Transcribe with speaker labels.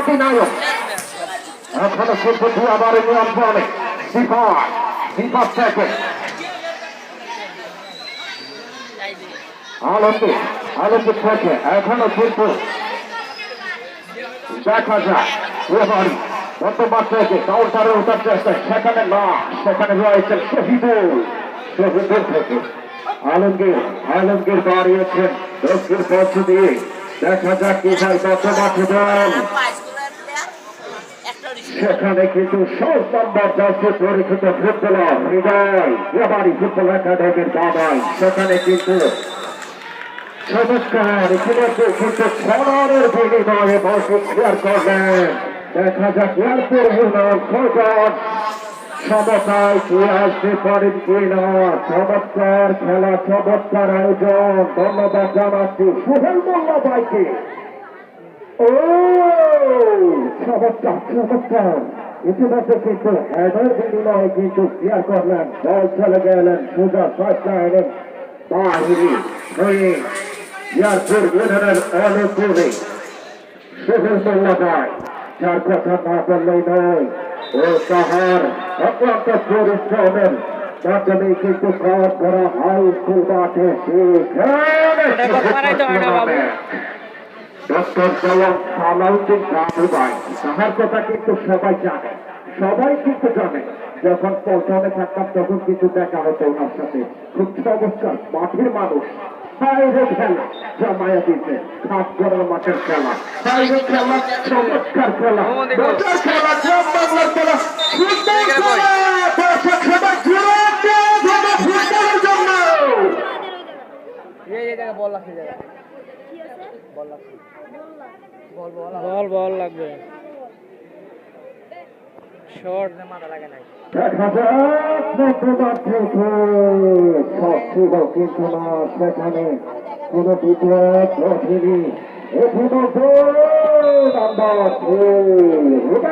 Speaker 1: অধিনায়ক। এখনও ফুটবল আবার নিয়ন্ত্রণে এখনও ফুটবল দেখা যায় এবারই থেকে কাউন্টারে ওঠার চেষ্টা। সেখানে না, সেখানে রয়েছে শহীদুল। শহীদুল থেকে। আলমগীর আলমগীর দাঁড়িয়েছেন। দক্ষিণ পথ দিয়ে। দেখা যাক কি হয় দল সেখানে কিন্তু ষোল নম্বর দশে পরিচিত ফুটবলার হৃদয়, এবারই ফুটবল একাডেমির দাবাই সেখানে কিন্তু চমৎকার ইতিমধ্যে কিন্তু ছড়ানোর বিনিময়ে বসে ক্লিয়ার করলেন। দেখা যাক এরপর ইউনিয়ন ফৌজ সমতায় কে আসতে পারেন কিনা চমৎকার খেলা, চমৎকার আয়োজন। ধন্যবাদ জানাচ্ছি। সুহেল মোল্লা ভাইকে। ও! চমৎকার চমৎকার ইতিমধ্যে কিন্তু হেডার বিনিময়ে কিন্তু ক্লিয়ার করলেন বল চলে গেলেন, সোজা ফার্স্ট লাইনে বাহিনী হয়ে এয়ারপোর্ট ইউনিয়নের অনুকূলে সুহেল মোল্লা ভাই যার কথা না বললেই নয়, ও তাহার অত্যন্ত পরিশ্রমের মাধ্যমে কিন্তু কাজ করা হাই স্কুল মাঠে সেখানে ডক্টর জওয়ান সালাউদ্দিন বাবু তাহার কথা কিন্তু সবাই জানে। সবাই কিন্তু জানে, যখন পল্টনে থাকতাম তখন কিছু দেখা হতো ওনার সাথে। খুব চমৎকার, মাঠের মানুষ। বাইরে খেলা জমায়া দিতে খাস করার মাঠের খেলা। বাইরে খেলা, চমৎকার খেলা। খেলা, গ্রাম বাংলার খেলা। সুন্দর খেলা দর্শক সবাই জমা জন্য।
Speaker 2: এই জায়গা বল লাগছে জায়গা বল বল লাগবে।
Speaker 1: কোন